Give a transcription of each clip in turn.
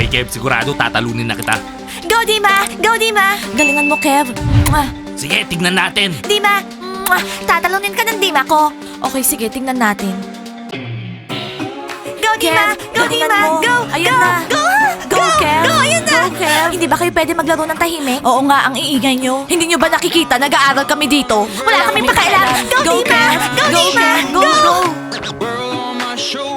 Okay, Kev, sigurado tatalunin na kita. Go, Dima! Go, Dima! Galingan mo, Kev. Mwah. Sige, tignan natin. Dima! Mwah. Tatalunin ka ng Dima ko. Okay, sige, tingnan natin. Go, Dima! Go, Dima! Go! Ayan go! na. Go! Go, Kev. Go, ayan na! Go, Kev. Hindi ba kayo pwede maglaro ng tahimik? Oo nga, ang iingay nyo. Hindi nyo ba nakikita? Nag-aaral kami dito. Wala kaming pakialam. Go, Dima! Kev. Go, Dima! Kev. Go, Go! go! World on my shoulder,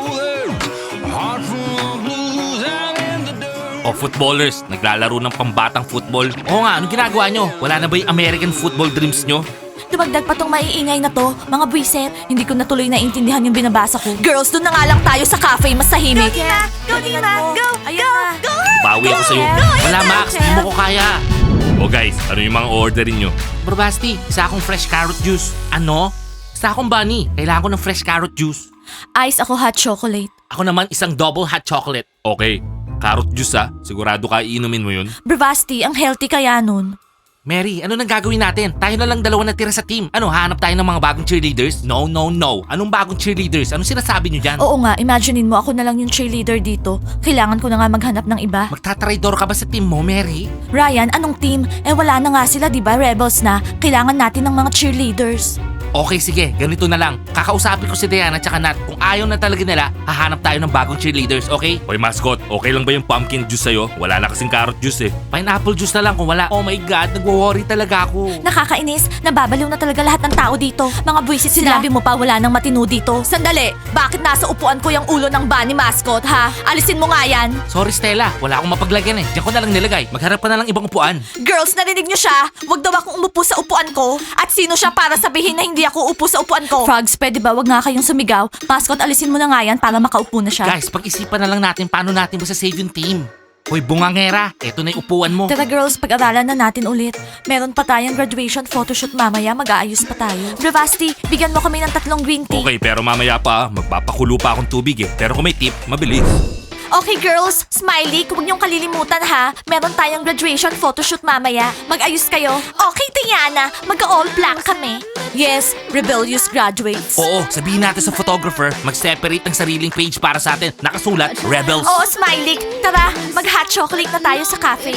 O footballers, naglalaro ng pambatang football. Oo nga, anong ginagawa nyo? Wala na ba yung American football dreams nyo? Dumagdag pa tong maiingay na to. Mga buwiset. Hindi ko na tuloy naintindihan yung binabasa ko. Girls, doon na nga lang tayo sa cafe, mas tahimik. Go, Dima! Go, Dima! Go! Go! Go! Bawi ako sa'yo. Wala, Max. Hindi mo ko kaya. O guys, ano yung mga orderin nyo? Bro Basti, isa akong fresh carrot juice. Ano? Isa akong bunny. Kailangan ko ng fresh carrot juice. Ice ako hot chocolate. Ako naman isang double hot chocolate. Okay. Carrot juice ah. Sigurado ka iinumin mo yun? Bravasti, ang healthy kaya nun. Mary, ano nang gagawin natin? Tayo na lang dalawa natira sa team. Ano, hanap tayo ng mga bagong cheerleaders? No, no, no. Anong bagong cheerleaders? Anong sinasabi nyo dyan? Oo nga, imaginein mo ako na lang yung cheerleader dito. Kailangan ko na nga maghanap ng iba. Magtatraidor ka ba sa team mo, Mary? Ryan, anong team? Eh wala na nga sila, di ba? Rebels na. Kailangan natin ng mga cheerleaders. Okay, sige. Ganito na lang. Kakausapin ko si Diana tsaka Nat. Kung ayaw na talaga nila, hahanap tayo ng bagong cheerleaders, okay? Hoy, mascot. Okay lang ba yung pumpkin juice sa'yo? Wala na kasing carrot juice eh. Pineapple juice na lang kung wala. Oh my God, nagwo-worry talaga ako. Nakakainis, nababaliw na talaga lahat ng tao dito. Mga buwisit sila. Sinabi mo pa wala nang matino dito. Sandali, bakit nasa upuan ko yung ulo ng bunny mascot, ha? Alisin mo nga yan. Sorry, Stella. Wala akong mapaglagyan eh. Diyan ko na lang nilagay. Magharap ka na lang ibang upuan. Girls, narinig nyo siya? Huwag daw akong umupo sa upuan ko. At sino siya para sabihin na hindi ako upo sa upuan ko? Frogs, pwede ba wag nga kayong sumigaw? Mascot, alisin mo na nga yan para makaupo na siya. Guys, pag-isipan na lang natin paano natin ba sa save yung team. Hoy, bungangera. Eto na yung upuan mo. Tara girls, pag-aralan na natin ulit. Meron pa tayong graduation photoshoot mamaya, mag-aayos pa tayo. Bravasti, bigyan mo kami ng tatlong green tea. Okay, pero mamaya pa, magpapakulo pa akong tubig eh. Pero kung may tip, mabilis. Okay girls, Smiley, huwag niyong kalilimutan ha. Meron tayong graduation photoshoot mamaya. Mag-ayos kayo. Okay, Diana, mag-all black kami. Yes, rebellious graduates. Oo, sabihin natin sa photographer, mag-separate ng sariling page para sa atin. Nakasulat, Rebels. Oo, Smiley, tara, mag-hot chocolate na tayo sa cafe.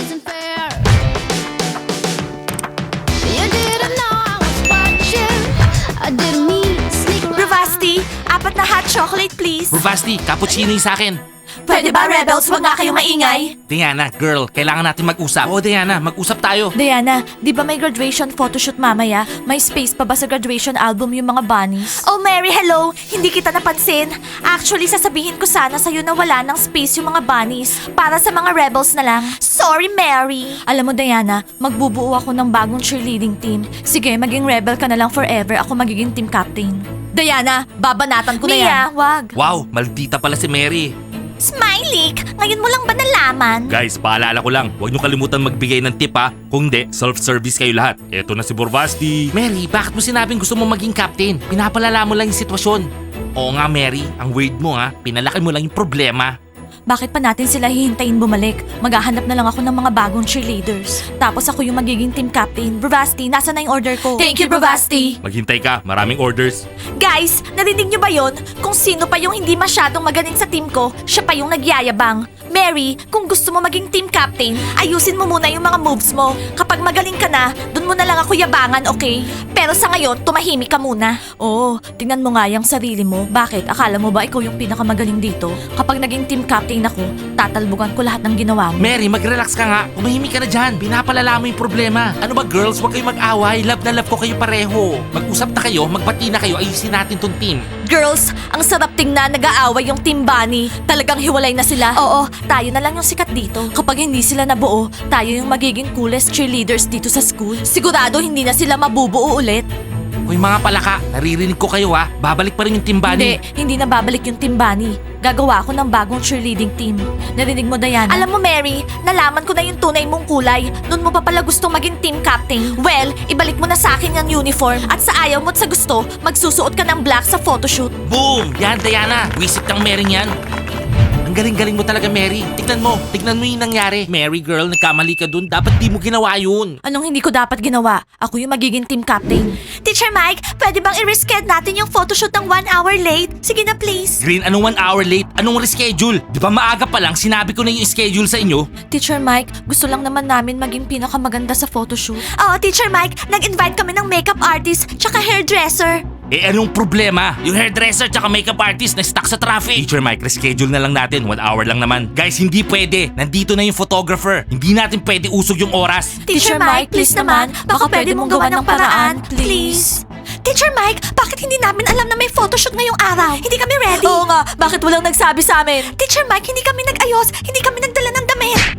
Bravasti, apat na hot chocolate please. Bravasti, cappuccino yung sa akin. Pwede ba, Rebels, wag nga kayong maingay? Diana, girl, kailangan natin mag-usap. Oo, Diana, mag-usap tayo. Diana, di ba may graduation photoshoot mamaya? May space pa ba sa graduation album yung mga bunnies? Oh, Mary, hello! Hindi kita napansin. Actually, sasabihin ko sana sa'yo na wala ng space yung mga bunnies. Para sa mga rebels na lang. Sorry, Mary! Alam mo, Diana, magbubuo ako ng bagong cheerleading team. Sige, maging rebel ka na lang forever. Ako magiging team captain. Diana, babanatan ko na yan. Mia, wag. Wow, maldita pala si Mary. Smiley, ngayon mo lang ba nalaman? Guys, paalala ko lang, huwag niyo kalimutan magbigay ng tip ha. Kung hindi, self-service kayo lahat. Eto na si Borvasti. Mary, bakit mo sinabing gusto mo maging captain? Pinapalala mo lang yung sitwasyon. Oo nga, Mary, ang weird mo ha. Pinalaki mo lang yung problema. Bakit pa natin sila hihintayin bumalik? Maghahanap na lang ako ng mga bagong cheerleaders. Tapos ako yung magiging team captain. Bravasti, nasa na yung order ko? Thank you, Bravasti! Maghintay ka, maraming orders. Guys, narinig niyo ba yon? Kung sino pa yung hindi masyadong magaling sa team ko, siya pa yung nagyayabang. Mary, kung gusto mo maging team captain, ayusin mo muna yung mga moves mo. Kapag magaling ka na, dun mo na lang ako yabangan, okay? Pero sa ngayon, tumahimik ka muna. Oo, tingnan mo nga yung sarili mo. Bakit? Akala mo ba ikaw yung pinakamagaling dito? Kapag naging team captain ako, tatalbugan ko lahat ng ginawa mo. Mary, mag-relax ka nga. Umahimik ka na dyan. Pinapalala mo yung problema. Ano ba girls, huwag kayong mag-away. Love na love ko kayo pareho. Mag-usap na kayo, magbati na kayo, ayusin natin tong team. Girls, ang sarap tingnan nag-aaway yung Team Bunny. Talagang hiwalay na sila. Oo, tayo na lang yung sikat dito. Kapag hindi sila nabuo, tayo yung magiging coolest cheerleaders dito sa school. Sigurado hindi na sila mabubuo ulit. Hoy mga palaka, naririnig ko kayo ha. Babalik pa rin yung team Hindi, hindi na babalik yung Bunny. Gagawa ako ng bagong cheerleading team. Narinig mo, Diana? Alam mo, Mary, nalaman ko na yung tunay mong kulay. Noon mo pa pala gustong maging team captain. Well, ibalik mo na sa akin yung uniform. At sa ayaw mo at sa gusto, magsusuot ka ng black sa photoshoot. Boom! Yan, Diana. Wisit ng Mary yan. Ang galing-galing mo talaga, Mary. Tignan mo, tignan mo yung nangyari. Mary girl, nagkamali ka dun. Dapat di mo ginawa yun. Anong hindi ko dapat ginawa? Ako yung magiging team captain. Teacher Mike, pwede bang i-reschedule natin yung photoshoot ng one hour late? Sige na please. Green, anong one hour late? Anong reschedule? Di ba maaga pa lang, sinabi ko na yung schedule sa inyo? Teacher Mike, gusto lang naman namin maging pinakamaganda sa photoshoot. Oo, Teacher Mike, nag-invite kami ng makeup artist tsaka hairdresser. Eh anong problema? Yung hairdresser tsaka makeup artist na stuck sa traffic. Teacher Mike, reschedule na lang natin. One hour lang naman. Guys, hindi pwede. Nandito na yung photographer. Hindi natin pwede usog yung oras. Teacher Mike, please naman, baka pwede mong gawa ng paraan, please. Teacher Mike, bakit hindi namin alam na may photoshoot ngayong araw? Hindi kami ready. Oo nga, bakit walang nagsabi sa amin? Teacher Mike, hindi kami nag-ayos, hindi kami damit.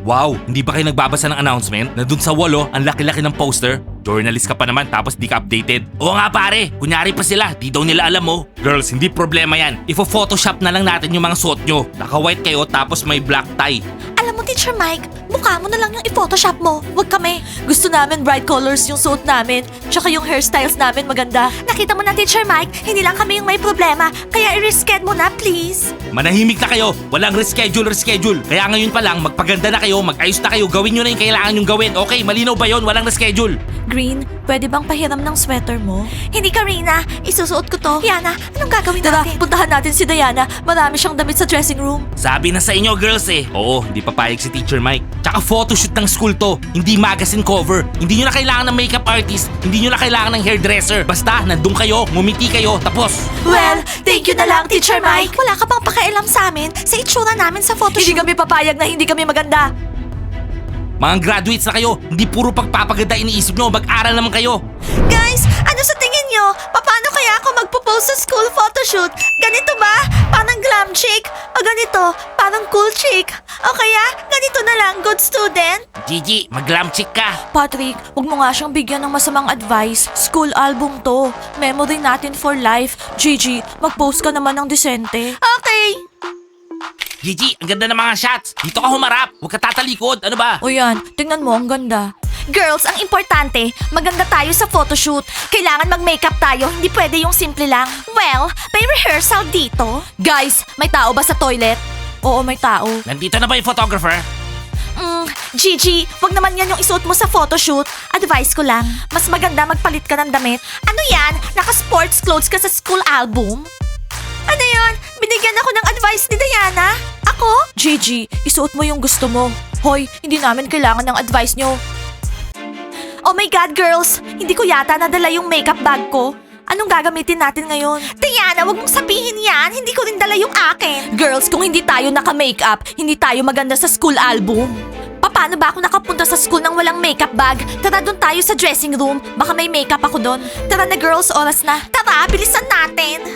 Wow, hindi ba kayo nagbabasa ng announcement? Na dun sa walo, ang laki-laki ng poster? Journalist ka pa naman tapos di ka updated. Oo nga pare, kunyari pa sila, di daw nila alam mo. Girls, hindi problema yan. Ifo-photoshop na lang natin yung mga suot nyo. Naka-white kayo tapos may black tie. Alam mo, Teacher Mike, mukha mo na lang yung i-photoshop mo. Huwag kami. Gusto namin bright colors yung suot namin, tsaka yung hairstyles namin maganda. Nakita mo na, Teacher Mike, hindi lang kami yung may problema. Kaya i-reschedule mo na, please. Manahimik na kayo, walang reschedule, reschedule. Kaya ngayon pa lang, magpaganda na kayo, mag-ayos na kayo, gawin nyo na yung kailangan nyong gawin. Okay, malinaw ba yon? Walang reschedule. Green, pwede bang pahiram ng sweater mo? Hindi, Karina. Isusuot ko to. Yana, anong gagawin Tara, natin? puntahan natin si Diana. Marami siyang damit sa dressing room. Sabi na sa inyo, girls eh. Oo, hindi papayag si Teacher Mike. Tsaka photoshoot ng school to, hindi magazine cover. Hindi nyo na kailangan ng makeup artist, hindi nyo na kailangan ng hairdresser. Basta, nandun kayo, ngumiti kayo, tapos. Well, thank you na lang, Teacher Mike. Wala ka bang pakialam sa amin sa itsura namin sa photoshoot? Hindi kami papayag na hindi kami maganda. Mga graduates na kayo, hindi puro pagpapaganda iniisip nyo, mag-aral naman kayo. Guys, ano sa tingin nyo? Kaya ako magpo-post sa school photoshoot? Ganito ba? Parang glam chick? O ganito? Parang cool chick? O kaya, ganito na lang, good student? Gigi, mag-glam chick ka. Patrick, huwag mo nga siyang bigyan ng masamang advice. School album to. Memory natin for life. Gigi, mag-post ka naman ng disente. Okay. Gigi, ang ganda ng mga shots. Dito ka humarap, huwag ka tatalikod. Ano ba? O yan, tingnan mo, ang ganda. Girls, ang importante, maganda tayo sa photoshoot. Kailangan mag-makeup tayo, hindi pwede yung simple lang. Well, may rehearsal dito. Guys, may tao ba sa toilet? Oo, may tao. Nandito na ba yung photographer? Mm, Gigi, wag naman yan yung isuot mo sa photoshoot. Advice ko lang, mas maganda magpalit ka ng damit. Ano yan? Naka-sports clothes ka sa school album? Ano yon? Binigyan ako ng advice ni Diana? Ako? Gigi, isuot mo yung gusto mo. Hoy, hindi namin kailangan ng advice nyo. Oh my God, girls! Hindi ko yata nadala yung makeup bag ko. Anong gagamitin natin ngayon? Diana, wag mong sabihin yan. Hindi ko rin dala yung akin. Girls, kung hindi tayo naka-makeup, hindi tayo maganda sa school album. Paano ba ako nakapunta sa school nang walang makeup bag? Tara doon tayo sa dressing room. Baka may makeup ako doon. Tara na girls, oras na. Tara, bilisan natin.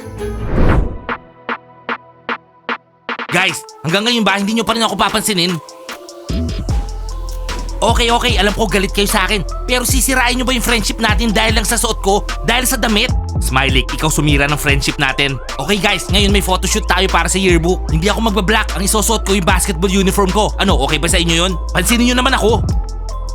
Guys, hanggang ngayon ba hindi nyo pa rin ako papansinin? Okay, okay, alam ko galit kayo sa akin. Pero sisirain nyo ba yung friendship natin dahil lang sa suot ko? Dahil sa damit? Smiley, ikaw sumira ng friendship natin. Okay guys, ngayon may photoshoot tayo para sa yearbook. Hindi ako magbablack. Ang isusuot ko yung basketball uniform ko. Ano, okay ba sa inyo yun? Pansinin nyo naman ako.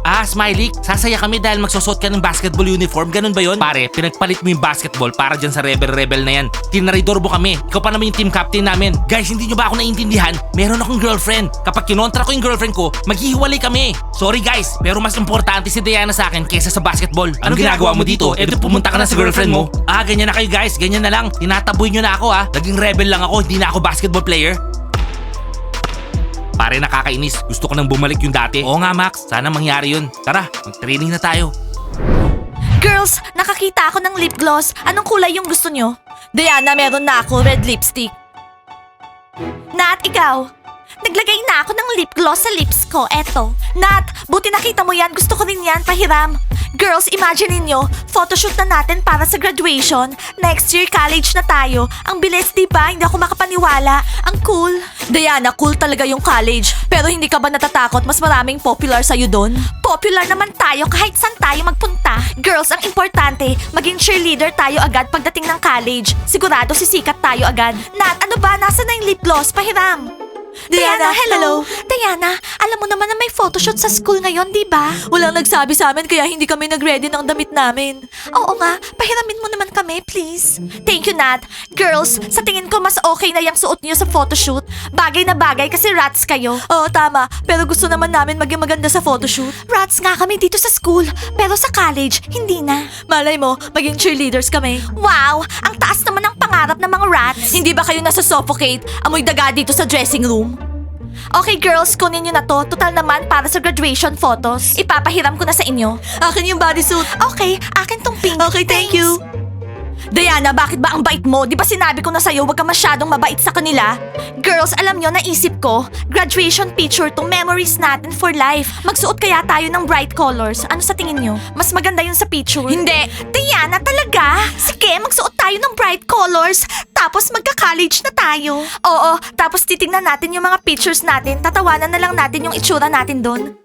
Ah, Smiley, sasaya kami dahil magsusot ka ng basketball uniform. Ganun ba yon? Pare, pinagpalit mo yung basketball para dyan sa rebel-rebel na yan. Tinaridorbo kami. Ikaw pa naman yung team captain namin. Guys, hindi nyo ba ako naiintindihan? Meron akong girlfriend. Kapag kinontra ko yung girlfriend ko, maghihiwalay kami. Sorry guys, pero mas importante si Diana sa akin kesa sa basketball. Ano ginagawa mo dito? Eh, pumunta ka na sa girlfriend mo. Ah, ganyan na kayo guys. Ganyan na lang. Tinataboy nyo na ako ah. Naging rebel lang ako, hindi na ako basketball player. Pare nakakainis. Gusto ko nang bumalik yung dati. Oo nga Max, sana mangyari yun. Tara, mag-training na tayo. Girls, nakakita ako ng lip gloss. Anong kulay yung gusto nyo? Diana, meron na ako red lipstick. Nat, ikaw. Naglagay na ako ng lip gloss sa lips ko. Eto. Nat, buti nakita mo yan. Gusto ko rin yan. Pahiram. Girls, imagine niyo, photoshoot na natin para sa graduation. Next year, college na tayo. Ang bilis, di ba? Hindi ako makapaniwala. Ang cool. Diana, cool talaga yung college. Pero hindi ka ba natatakot mas maraming popular sa'yo doon? Popular naman tayo kahit saan tayo magpunta. Girls, ang importante, maging cheerleader tayo agad pagdating ng college. Sigurado sisikat tayo agad. Nat, ano ba? Nasa na yung lip gloss? Pahiram. Diana, hello. Diana, alam mo naman na may photoshoot sa school ngayon, di ba? Walang nagsabi sa amin kaya hindi kami nag-ready ng damit namin. Oo nga, pahiramin mo naman kami, please. Thank you, Nat. Girls, sa tingin ko mas okay na yung suot niyo sa photoshoot. Bagay na bagay kasi rats kayo. Oo, tama. Pero gusto naman namin maging maganda sa photoshoot. Rats nga kami dito sa school, pero sa college, hindi na. Malay mo, maging cheerleaders kami. Wow, ang taas naman ng pangarap ng mga rats. Hindi ba kayo nasa suffocate? Amoy daga dito sa dressing room? Okay girls, kunin nyo na to. Total naman para sa graduation photos. Ipapahiram ko na sa inyo. Akin yung bodysuit. Okay, akin tong pink. Okay, thank Thanks. you. Diana, bakit ba ang bait mo? Di ba sinabi ko na sa'yo, huwag ka masyadong mabait sa kanila? Girls, alam nyo, naisip ko, graduation picture to memories natin for life. Magsuot kaya tayo ng bright colors. Ano sa tingin nyo? Mas maganda yun sa picture? Hindi. Diana, talaga? Sige, magsuot tayo ng bright colors. Tapos magka-college na tayo. Oo, tapos titignan natin yung mga pictures natin. Tatawanan na lang natin yung itsura natin doon.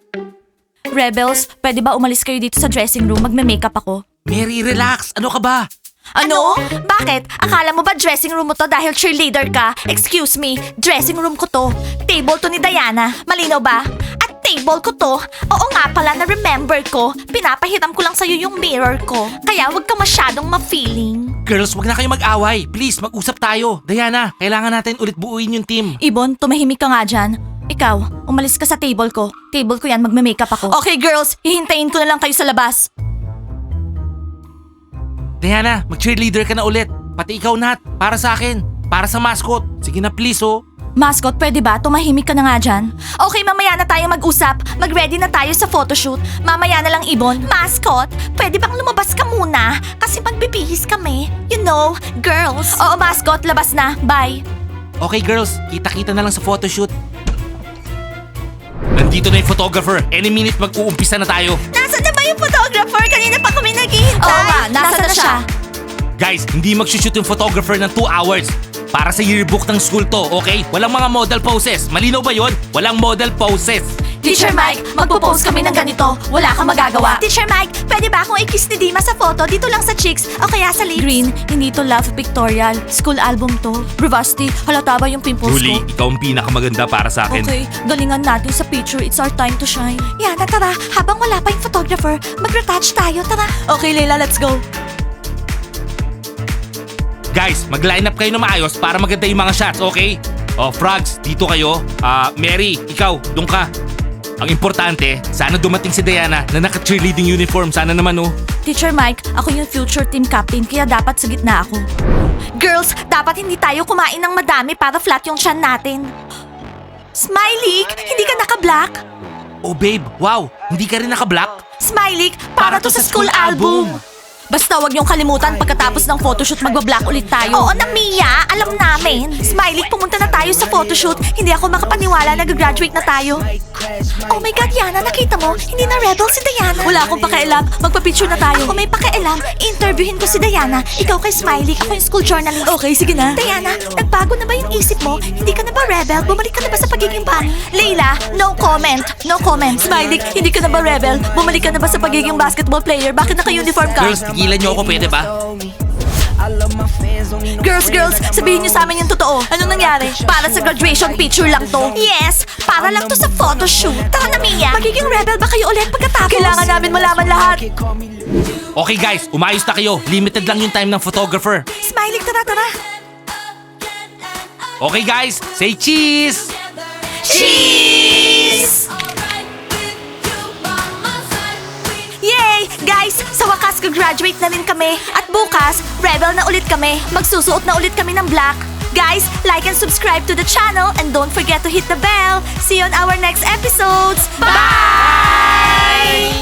Rebels, pwede ba umalis kayo dito sa dressing room? Magme-makeup ako. Mary, relax. Ano ka ba? Ano? Bakit? Akala mo ba dressing room mo to dahil cheerleader ka? Excuse me, dressing room ko to. Table to ni Diana. Malinaw ba? At table ko to. Oo nga pala, na-remember ko. Pinapahiram ko lang sa'yo yung mirror ko. Kaya wag ka masyadong ma-feeling. Girls, wag na kayo mag-away. Please, mag-usap tayo. Diana, kailangan natin ulit buuin yung team. Ibon, tumahimik ka nga dyan. Ikaw, umalis ka sa table ko. Table ko yan, magme-makeup ako. Okay girls, hihintayin ko na lang kayo sa labas. Diana, mag-cheerleader ka na ulit. Pati ikaw, Nat. Para sa akin. Para sa mascot. Sige na, please, oh. Mascot, pwede ba? Tumahimik ka na nga dyan. Okay, mamaya na tayo mag-usap. Mag-ready na tayo sa photoshoot. Mamaya na lang, Ibon. Mascot, pwede bang lumabas ka muna? Kasi magbibihis kami. You know, girls. Oo, mascot, labas na. Bye. Okay, girls. Kita-kita na lang sa photoshoot. Nandito na yung photographer. Any minute mag-uumpisa na tayo. Photographer? Kanina pa kami naghihintay. Oo nga, nasa na siya? Guys, hindi mag-shoot yung photographer ng 2 hours. Para sa yearbook ng school to, okay? Walang mga model poses. Malinaw ba yon? Walang model poses. Teacher Mike, magpo-post kami ng ganito. Wala kang magagawa. Teacher Mike, pwede ba akong i-kiss ni Dima sa photo dito lang sa cheeks o kaya sa lips? Green, hindi to love pictorial. School album to. Rivasti, halata ba yung pimples Julie, ko? ikaw ang pinakamaganda para sa akin. Okay, galingan natin sa picture. It's our time to shine. Yana, tara. Habang wala pa yung photographer, mag-retouch tayo. Tara. Okay, Leila, let's go. Guys, mag-line up kayo na maayos para maganda yung mga shots, okay? Oh, Frogs, dito kayo. Ah, Mary, ikaw, doon ka. Ang importante, sana dumating si Diana na naka-cheerleading uniform. Sana naman, oh. Teacher Mike, ako yung future team captain kaya dapat sa gitna ako. Girls, dapat hindi tayo kumain ng madami para flat yung chan natin. Smiley, hindi ka naka-black? Oh, babe, wow, hindi ka rin naka-black? Smiley, para, to sa school album. Basta wag niyong kalimutan pagkatapos ng photoshoot magba-black ulit tayo. Oo na, Mia. Alam namin. Smiley, pumunta na tayo sa photoshoot. Hindi ako makapaniwala na graduate na tayo. Oh my God, Yana, nakita mo? Hindi na rebel si Diana. Wala akong pakialam. Magpa-picture na tayo. Ako may pakialam. Interviewin ko si Diana. Ikaw kay Smiley. Ako yung school journalist. Okay, sige na. Diana, nagbago na ba yung isip mo? Hindi ka na ba rebel? Bumalik ka na ba sa pagiging bunny? Leila, no comment. No comment. Smiley, hindi ka na ba rebel? Bumalik ka na ba sa pagiging basketball player? Bakit naka-uniform ka? Girls, tigilan niyo ako, pwede ba? Girls, girls, sabihin niyo sa amin yung totoo. Anong nangyari? Para sa graduation picture lang to. Yes, para lang to sa photoshoot. Tara na, Mia. Magiging rebel ba kayo ulit pagkatapos? Kailangan namin malaman lahat. Okay guys, umayos na kayo. Limited lang yung time ng photographer. Smiley, tara, tara. Okay guys, say cheese! Cheese! Sa wakas graduate na rin kami. At bukas, rebel na ulit kami. Magsusuot na ulit kami ng black. Guys, like and subscribe to the channel and don't forget to hit the bell. See you on our next episodes. Bye!